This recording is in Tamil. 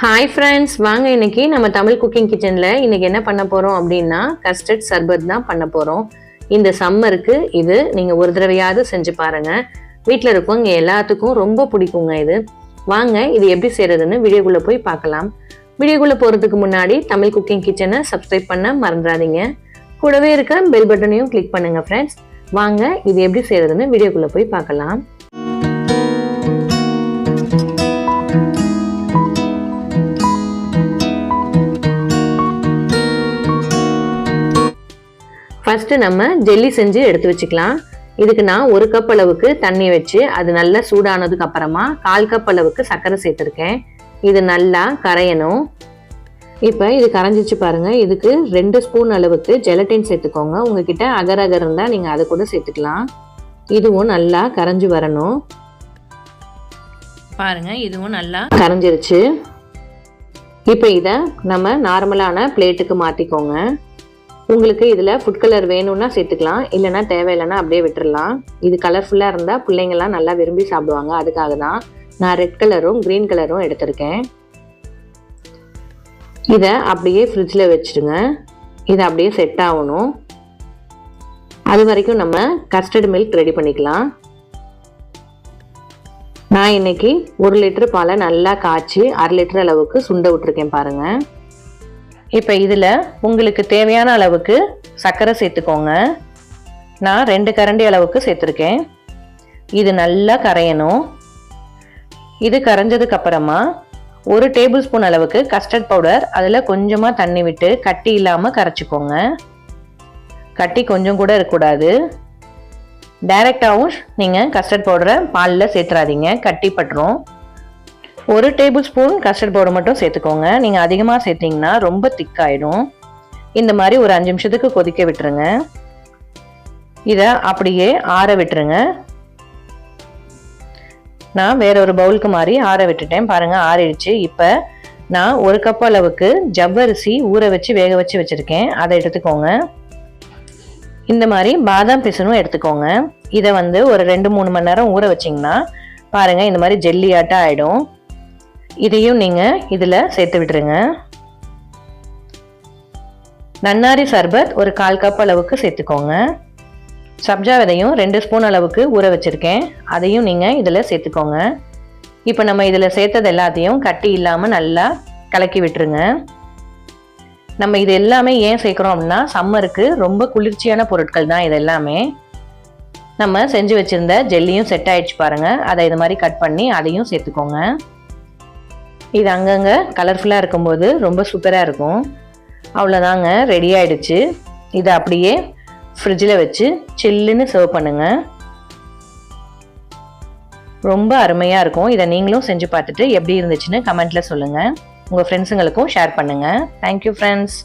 ஹாய் ஃப்ரெண்ட்ஸ் வாங்க இன்னைக்கு நம்ம தமிழ் குக்கிங் கிச்சனில் இன்னைக்கு என்ன பண்ண போகிறோம் அப்படின்னா கஸ்டர்ட் சர்பத் தான் பண்ண போகிறோம் இந்த சம்மருக்கு இது நீங்கள் ஒரு தடவையாவது செஞ்சு பாருங்கள் வீட்டில் இருக்கவங்க எல்லாத்துக்கும் ரொம்ப பிடிக்குங்க இது. வாங்க இது எப்படி செய்கிறதுன்னு வீடியோக்குள்ளே போய் பார்க்கலாம். வீடியோக்குள்ளே போகிறதுக்கு முன்னாடி தமிழ் குக்கிங் கிச்சனை சப்ஸ்கிரைப் பண்ண மறந்துடாதீங்க. கூடவே இருக்க பெல் பட்டனையும் கிளிக் பண்ணுங்கள் ஃப்ரெண்ட்ஸ் வாங்க இது எப்படி செய்கிறதுன்னு வீடியோக்குள்ளே போய் பார்க்கலாம். ஃபஸ்ட்டு நம்ம ஜெல்லி செஞ்சு எடுத்து வச்சுக்கலாம். இதுக்கு நான் ஒரு கப் அளவுக்கு தண்ணி வச்சு அது நல்லா சூடானதுக்கு அப்புறமா கால் கப் அளவுக்கு சர்க்கரை சேர்த்துருக்கேன். இது நல்லா கரையணும். இப்போ இது கரைஞ்சிச்சு பாருங்க. இதுக்கு ரெண்டு ஸ்பூன் அளவுக்கு ஜெலட்டின் சேர்த்துக்கோங்க. உங்ககிட்ட அகர் அகர் இருந்தால் நீங்கள் அதை கூட சேர்த்துக்கலாம். இதுவும் நல்லா கரைஞ்சி வரணும். பாருங்க இதுவும் நல்லா கரைஞ்சிருச்சு. இப்போ இதை நம்ம நார்மலான பிளேட்டுக்கு மாற்றிக்கோங்க உங்களுக்கு இதில் ஃபுட் கலர் வேணும்னா சேர்த்துக்கலாம். இல்லைன்னா தேவையில்லைன்னா அப்படியே விட்டுடலாம் இது கலர்ஃபுல்லாக இருந்தால் பிள்ளைங்கள்லாம் நல்லா விரும்பி சாப்பிடுவாங்க. அதுக்காக தான் நான் ரெட் கலரும் க்ரீன் கலரும் எடுத்திருக்கேன். இதை அப்படியே ஃப்ரிட்ஜில் வச்சுடுங்க. இது அப்படியே செட் ஆகணும். அது வரைக்கும் நம்ம கஸ்டர்ட் மில்க் ரெடி பண்ணிக்கலாம். நான் இன்னைக்கு ஒரு லிட்டர் பாலை நல்லா காய்ச்சி அரை லிட்டர் அளவுக்கு சுண்ட விட்டுருக்கேன் பாருங்கள் இப்போ இதில் உங்களுக்கு தேவையான அளவுக்கு சர்க்கரை சேர்த்துக்கோங்க. நான் ரெண்டு கரண்டி அளவுக்கு சேர்த்துருக்கேன். இது நல்லா கரையணும். இது கரைஞ்சதுக்கப்புறமா ஒரு டேபிள் ஸ்பூன் அளவுக்கு கஸ்டர்ட் பவுடர் அதில் கொஞ்சமாக தண்ணி விட்டு கட்டி இல்லாமல் கரைச்சிக்கோங்க. கட்டி கொஞ்சம் கூட இருக்கக்கூடாது. டைரெக்டாகவும் நீங்கள் கஸ்டர்ட் பவுடரை பாலில் சேர்த்துறாதீங்க. கட்டி பட்டுரும். ஒரு டேபிள் ஸ்பூன் கஸ்டர்ட் பவுடர் மட்டும் சேர்த்துக்கோங்க. நீங்கள் அதிகமாக சேர்த்திங்கன்னா ரொம்ப திக்காயிடும் இந்த மாதிரி ஒரு அஞ்சு நிமிஷத்துக்கு கொதிக்க விட்டுருங்க. இதை அப்படியே ஆற விட்டுருங்க. நான் வேற ஒரு பவுலுக்கு மாதிரி ஆற விட்டுட்டேன். பாருங்கள் ஆறிடுச்சு. இப்போ நான் ஒரு கப் அளவுக்கு ஜவ்வரிசி ஊற வச்சு வேக வச்சு வச்சுருக்கேன். அதை எடுத்துக்கோங்க. இந்த மாதிரி பாதாம் பிசனும் எடுத்துக்கோங்க. இதை வந்து ஒரு ரெண்டு மூணு மணி நேரம் ஊற வச்சிங்கன்னா பாருங்கள் இந்த மாதிரி ஜெல்லியாட்டம் ஆகிடும் இதையும் நீங்கள் இதில் சேர்த்து விட்டுருங்க. நன்னாரி சர்பத் ஒரு கால் கப் அளவுக்கு சேர்த்துக்கோங்க. சப்ஜா விதையும் ரெண்டு ஸ்பூன் அளவுக்கு ஊற வச்சுருக்கேன். அதையும் நீங்கள் இதில் சேர்த்துக்கோங்க. இப்போ நம்ம இதில் சேர்த்தது எல்லாத்தையும் கட்டி இல்லாமல் நல்லா கலக்கி விட்டுருங்க. நம்ம இது எல்லாமே ஏன் சேர்க்குறோம் அப்படின்னா சம்மருக்கு ரொம்ப குளிர்ச்சியான பொருட்கள் தான் இது எல்லாமே. நம்ம செஞ்சு வச்சுருந்த ஜெல்லியும் செட் ஆகிடுச்சு பாருங்கள் அதை இது மாதிரி கட் பண்ணி அதையும் சேர்த்துக்கோங்க. இது அங்கங்கே கலர்ஃபுல்லாக இருக்கும்போது ரொம்ப சூப்பராக இருக்கும். அவ்வளோதாங்க ரெடி ஆகிடுச்சு இதை அப்படியே ஃப்ரிட்ஜில் வச்சு சில்லுன்னு சர்வ் பண்ணுங்கள் ரொம்ப அருமையாக இருக்கும். இதை நீங்களும் செஞ்சு பார்த்துட்டு எப்படி இருந்துச்சுன்னு கமெண்ட்டில் சொல்லுங்கள் உங்கள் ஃப்ரெண்ட்ஸுங்களுக்கும் ஷேர் பண்ணுங்கள் தேங்க்யூ ஃப்ரெண்ட்ஸ்